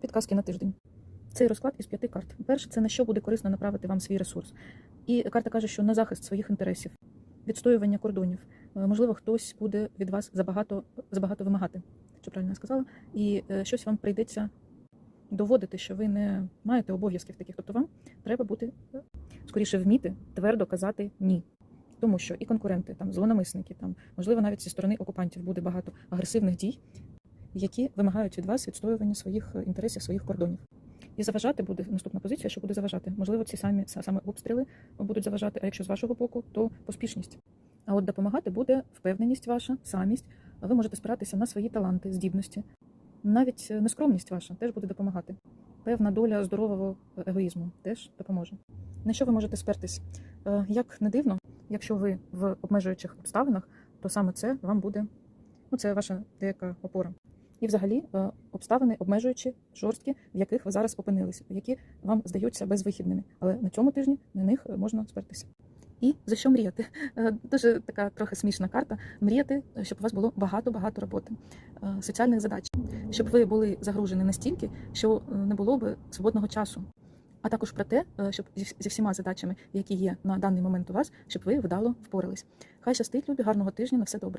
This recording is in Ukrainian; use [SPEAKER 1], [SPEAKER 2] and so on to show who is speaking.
[SPEAKER 1] Підказки на тиждень. Цей розклад із п'яти карт. Перше, це на що буде корисно направити вам свій ресурс. І карта каже, що на захист своїх інтересів, відстоювання кордонів. Е, Можливо, хтось буде від вас забагато, забагато вимагати, що правильно я сказала, і е, щось вам прийдеться доводити, що ви не маєте обов'язків таких. Тобто вам треба бути е, скоріше вміти твердо казати ні. Тому що і конкуренти, там злонамисники, там можливо навіть зі сторони окупантів буде багато агресивних дій, які вимагають від вас відстоювання своїх е, інтересів, своїх кордонів. І заважати буде наступна позиція, що буде заважати. Можливо, ці самі саме обстріли будуть заважати. А якщо з вашого боку, то поспішність. А от допомагати буде впевненість ваша, самість. Ви можете спиратися на свої таланти, здібності. Навіть е, нескромність ваша теж буде допомагати. Певна доля здорового егоїзму теж допоможе. На що ви можете спертись? Е, Як не дивно, якщо ви в обмежуючих обставинах, то саме це вам буде ну, це ваша деяка опора. І взагалі е, обставини обмежуючі, жорсткі, в яких ви зараз опинилися, які вам здаються безвихідними. Але на цьому тижні на них е, можна спертися. І за що мріяти? Е, Дуже така трохи смішна карта. Мріяти, щоб у вас було багато-багато роботи, соціальних задач, щоб ви були загружені настільки, що не було би свободного часу. А також про те, щоб зі всіма задачами, які є на даний момент у вас, щоб ви вдало впорались. Хай щастить, любі, гарного тижня, на все добре.